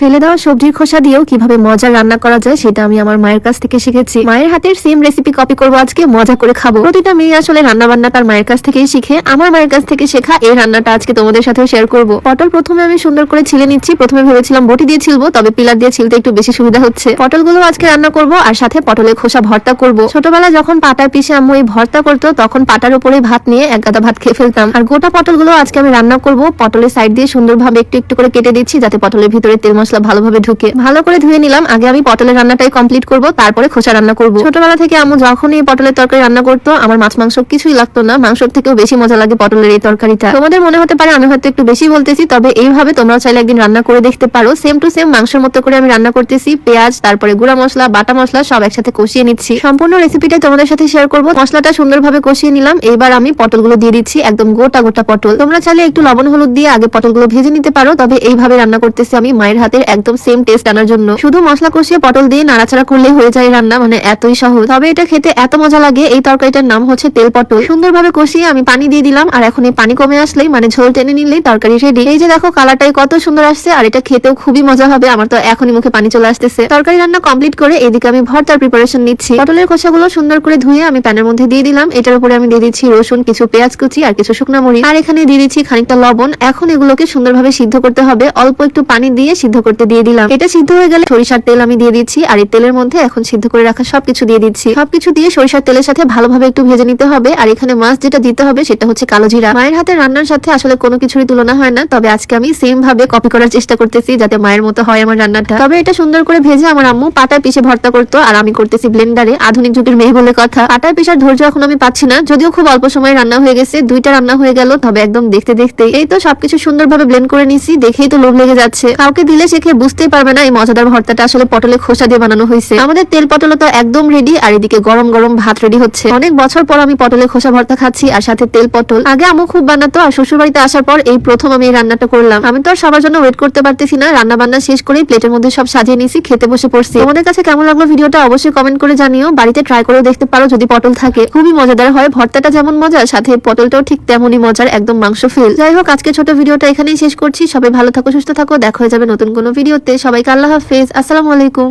ফেলে দেওয়া সবজির খোসা দিয়েও কীভাবে মজার রান্না করা যায়, সেটা আমি আমার মায়ের কাছ থেকে শিখেছি। মায়ের হাতের সেম রেসিপি কপি করব, আজকে মজা করে খাব। প্রতিটা মেয়ে আসলে রান্না বান্না তার মায়ের কাছ থেকেই শিখে, আমার মায়ের কাছ থেকে শেখা এই রান্নাটা আজকে তোমাদের সাথেও শেয়ার করব। পটল প্রথমে আমি সুন্দর করে ছিলে নিচ্ছি, প্রথমে ভেবেছিলাম বটি দিয়ে ছিলবো, তবে পিলার দিয়ে ছিলতে একটু বেশি সুবিধা হচ্ছে। পটলগুলো আজকে রান্না করব আর সাথে পটলের খোসা ভর্তা করব। ছোটবেলা যখন পাটার পিসে আম্মু এই ভর্তা করতো, তখন পাটার উপরে ভাত নিয়ে এক গাদা ভাত খেয়ে ফেলতাম। আর গোটা পটলগুলো আজকে আমি রান্না করব, পটলের সাইড দিয়ে সুন্দরভাবে একটু একটু করে কেটে দিচ্ছি, যাতে পটলের ভিতরে তেল মশলা ভালোভাবে ঢুকে ভালো করে ধুয়ে নিলাম। আগে আমি পটলের রান্নাটাই কমপ্লিট করব, তারপরে খোসা রান্না করব। ছোটবেলা থেকে আম্মু যখনই পটলের তরকারি রান্না করতো, আমার মাছ মাংস কিছুই লাগতো না। মাংসর থেকেও বেশি মজা লাগে পটলের এই তরকারিটা। তোমাদের মনে হতে পারে আমি হয়তো একটু বেশি বলতেছি, তবে এইভাবে তোমরা চাইলে একদিন রান্না করে দেখতে পারো। সেম টু সেম মাংসের মতো করে আমি রান্না করতেছি। পেঁয়াজ, তারপরে গুঁড়া মশলা, বাটা মশলা সব একসাথে কষিয়ে নিচ্ছি। সম্পূর্ণ রেসিপিটাই তোমাদের সাথে শেয়ার করব। মশলাটা সুন্দরভাবে কষিয়ে নিলাম। এইবার আমি পটলগুলো দিয়ে দিচ্ছি, একদম গোটা গোটা পটল। তোমরা চাইলে একটু লবণ, হলুদ দিয়ে আগে পটলগুলো ভেজে নিতে পারো, তবে এইভাবে রান্না করতেছি আমি। মায়ের হাতের একদম সেম টেস্ট আনার জন্য। শুধু মশলা কষিয়ে পটল দিয়ে নাড়াচাড়া করলে হয়ে যায় রান্না মানে এতই সহজ। তবে এটা খেতে এত মজা লাগে, এই তরকারিটার নাম হচ্ছে তেল পটল। সুন্দরভাবে কষিয়ে আমি পানি দিয়ে দিলাম, আর এখন এই পানি কমে আসলেই মানে ঝোল টেনে নিলেই তরকারি রেডি এই যে দেখো, কালারটাই কত সুন্দর আসছে, আর এটা খেতেও খুবই মজা হবে, আমার তো এখনই মুখে পানি চলে আসতেছে। তরকারি রান্না কমপ্লিট করে এদিকে আমি ভর্তার প্রিপারেশন নিচ্ছি। পটলের খোসাগুলো সুন্দর করে ধুয়ে আমি প্যানের মধ্যে দিয়ে দিলাম, এটার উপরে আমি দিয়ে দিচ্ছি রসুন, কিছু পেঁয়াজ কুচি, আর কিছু শুকনো মরিচ। আর এখানে দিয়ে দিচ্ছি খানিকটা লবণ। এখন এগুলোকে সুন্দরভাবে সিদ্ধ করতে হবে, অল্প একটু পানি দিয়ে সিদ্ধ করতে দিয়ে দিলাম। এটা সিদ্ধ হয়ে গেলে সরিষার তেল আমি দিয়ে দিচ্ছি, আর এই তেলের মধ্যে এখন সিদ্ধ করে রাখা সবকিছু দিয়ে দিচ্ছি। সবকিছু দিয়ে সরিষার তেলের সাথে ভালোভাবে একটু ভেজে নিতে হবে, আর এখানে মাছ যেটা দিতে হবে সেটা হচ্ছে কালো জিরা। মায়ের হাতে রান্নার সাথে আসলে কোনো কিছুরই তুলনা হয় না, তবে আজকে আমি সেম ভাবে কপি করার চেষ্টা করতেছি যাতে মায়ের মতো হয় আমার রান্নাটা। তবে এটা সুন্দর করে ভেজে আমার আম্মু পাটায় পিষে ভর্তা করতো, আর আমি করতেছি ব্লেন্ডারে আধুনিক যুগের মেয়ে বলে কথা। পাটায় পিসার ধৈর্য এখন আমি পাচ্ছি না, যদিও খুব অল্প সময় রান্না হয়ে গেছে, দুইটা রান্না হয়ে গেল, তবে একদম দেখতে দেখতে এই তো সবকিছু সুন্দরভাবে ব্লেন্ড করে নিছি দেখেই তো লোভ লেগে যাচ্ছে। কাউকে দিলে সে খেয়ে বুঝতেই পারবে না এই মজাদার ভর্তাটা আসলে পটলে খোসা দিয়ে বানানো হয়েছে। আমাদের তেল পটল তো একদম রেডি আর এদিকে গরম গরম ভাত রেডি হচ্ছে। অনেক বছর পর আমি পটলে খোসা ভর্তা খাচ্ছি, আর সাথে তেল পটল। আগে আমু খুব বানাতো, আর শ্বশুর বাড়িতে আসার পর এই প্রথম আমি এই রান্নাটা করলাম। আমি তো আর সবার জন্য ওয়েট করতে পারতেছি না রান্না বান্না শেষ করেই প্লেটের মধ্যে সব সাজিয়ে নিয়েছি, খেতে বসে পড়ছি। তোমাদের কাছে কেমন লাগল ভিডিওটা অবশ্যই কমেন্ট করে জানিও। বাড়িতে ট্রাই করে দেখতে পারো যদি পটল থাকে। খুবই মজাদার হয়, ভর্তাটা যেমন মজার, সাথে পটলটাও ঠিক তেমনই মজার, একদম মাংস ফিল যাই হোক আজকে ছোট ভিডিওটা এখানেই শেষ করছি। সবাই ভালো থাকো, সুস্থ থাকো, দেখা হয়ে যাবে নতুন কোনো ভিডিওতে সবাইকে আল্লাহ হাফেজ। আসসালামু আলাইকুম।